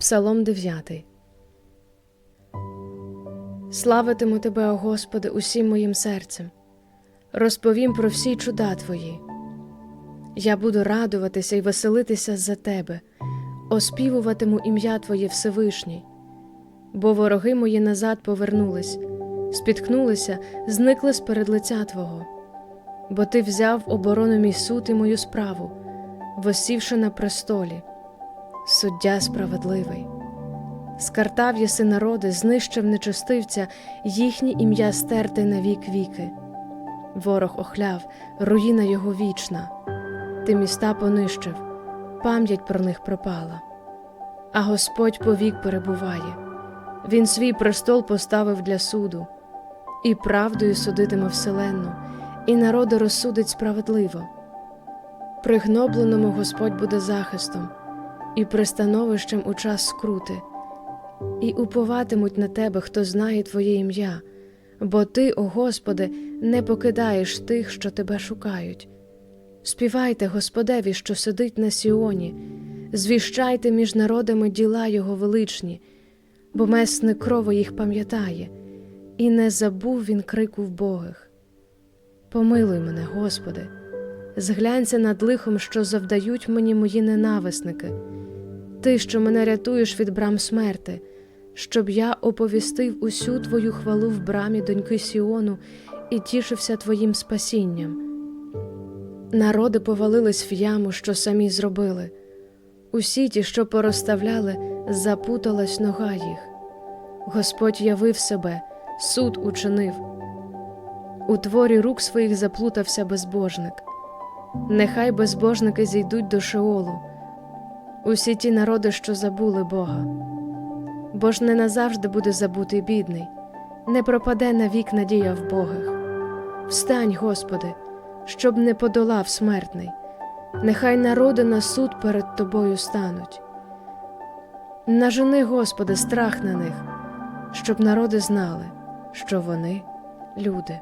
Псалом 9 Славитиму Тебе, о Господи, усім моїм серцем, розповім про всі чуда Твої. Я буду радуватися і веселитися за Тебе, оспівуватиму ім'я Твоє Всевишній, бо вороги мої назад повернулись, спіткнулися, зникли з перед лиця Твого, бо Ти взяв оборону мій суд і мою справу, восівши на престолі, суддя справедливий. Скартав єси народи, знищив нечестивця, їхнє ім'я стерте на вік віки. Ворог охляв, руїна його вічна, ти міста понищив, пам'ять про них пропала. А Господь повік перебуває, Він свій престол поставив для суду, і правдою судитиме вселенну, і народи розсудить справедливо. Пригнобленому Господь буде захистом і пристановищем у час скрути і уповатимуть на тебе, хто знає Твоє ім'я, бо Ти, о Господи, не покидаєш тих, що тебе шукають. Співайте Господеві, що сидить на Сіоні, звіщайте між народами діла Його величні, бо месник крово їх пам'ятає, і не забув він крику вбогих. Помилуй мене, Господи, зглянься над лихом, що завдають мені мої ненависники. Ти, що мене рятуєш від брам смерти, щоб я оповістив усю твою хвалу в брамі доньки Сіону і тішився твоїм спасінням. Народи повалились в яму, що самі зробили. Усі ті, що порозставляли, запуталась нога їх. Господь явив себе, суд учинив. У творі рук своїх заплутався безбожник. Нехай безбожники зійдуть до Шеолу усі ті народи, що забули Бога. Бо ж не назавжди буде забутий бідний, не пропаде навік надія в Богах. Встань, Господи, щоб не подолав смертний, нехай народи на суд перед Тобою стануть. Нажени, Господи, страх на них, щоб народи знали, що вони люди.